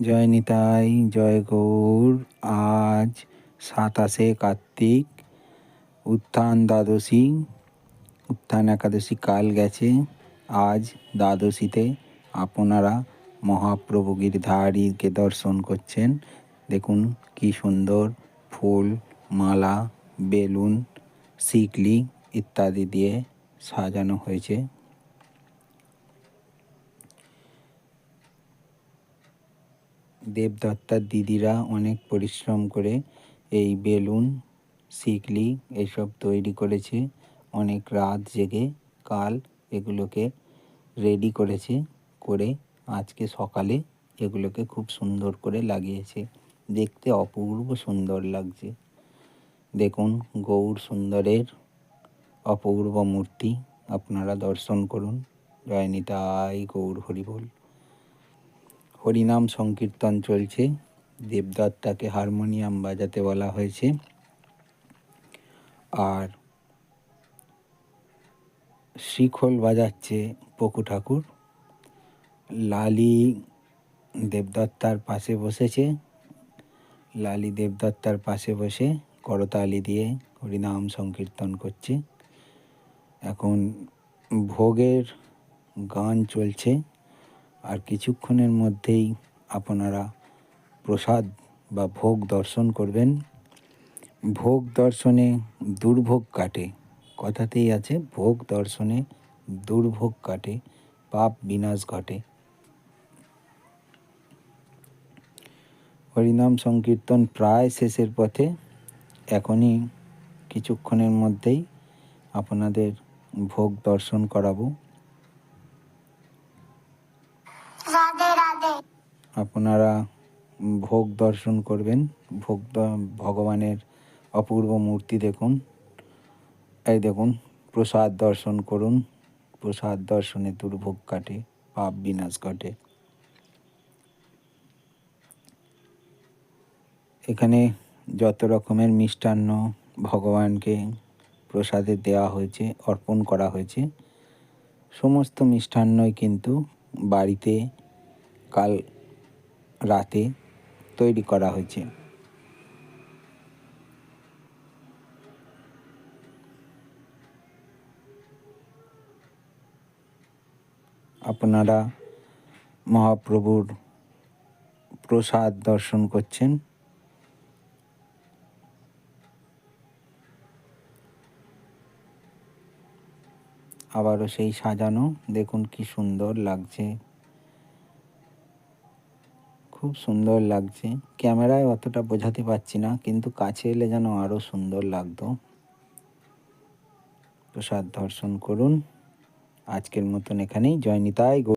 জয় নিতাই, জয় গৌর। আজ সাতাশে কার্তিক, উত্থান দ্বাদশী। উত্থান একাদশী কাল গেছে। আজ দ্বাদশীতে আপনারা মহাপ্রভু গিরিধারীকে দর্শন করছেন। দেখুন কি সুন্দর ফুল, মালা, বেলুন শিকলি ইত্যাদি দিয়ে সাজানো হয়েছে। দেবদত্তার দিদিরা অনেক পরিশ্রম করে এই বেলুন, শিকলি এইসব তৈরি করেছে। অনেক রাত জেগে কাল এগুলোকে রেডি করেছে, করে আজকে সকালে এগুলোকে খুব সুন্দর করে লাগিয়েছে। দেখতে অপূর্ব সুন্দর লাগছে। দেখুন, গৌর সুন্দরের অপূর্ব মূর্তি। আপনারা দর্শন করুন। জয় নিতাই গৌর হরিবল। হরিনাম সংকীর্তন চলছে। দেবদত্তাকে হারমোনিয়াম বাজাতে বলা হয়েছে। আর শিখল বাজাচ্ছে পকু ঠাকুর। লালি দেবদত্তার পাশে বসেছে। লালি দেবদত্তার পাশে বসে করতালি দিয়ে হরিনাম সংকীর্তন করছে। এখন ভোগের গান চলছে। আর কিছুক্ষণের মধ্যেই আপনারা প্রসাদ বা ভোগ দর্শন করবেন। ভোগ দর্শনে দুর্ভোগ কাটে। কথাতেই আছে, ভোগ দর্শনে দুর্ভোগ কাটে, পাপ বিনাশ ঘটে। হরিনাম সংকীর্তন প্রায় শেষের পথে। এখনই কিছুক্ষণের মধ্যেই আপনাদের ভোগ দর্শন করাবো। আপনারা ভোগ দর্শন করবেন। ভোগ ভগবানের অপূর্ব মূর্তি দেখুন। এই দেখুন, প্রসাদ দর্শন করুন। প্রসাদ দর্শনে দুর্ভোগ কাটে, পাপ বিনাশ ঘটে। এখানে যত রকমের মিষ্টান্ন ভগবানকে প্রসাদে দেওয়া হয়েছে, অর্পণ করা হয়েছে, সমস্ত মিষ্টান্নই কিন্তু বাড়িতে কাল রাতে তৈরি করা হয়েছে। আপনারা মহাপ্রভুর প্রসাদ দর্শন করছেন। আবারও সেই সাজানো, দেখুন কি সুন্দর লাগছে। খুব সুন্দর লাগছে। ক্যামেরায় অতটা বোঝাতে পারছি না, কিন্তু কাছে এলে যেন আরও সুন্দর লাগতো। প্রসাদ দর্শন করুন। আজকের মতন এখানেই। জয় নিতাই। গৌ-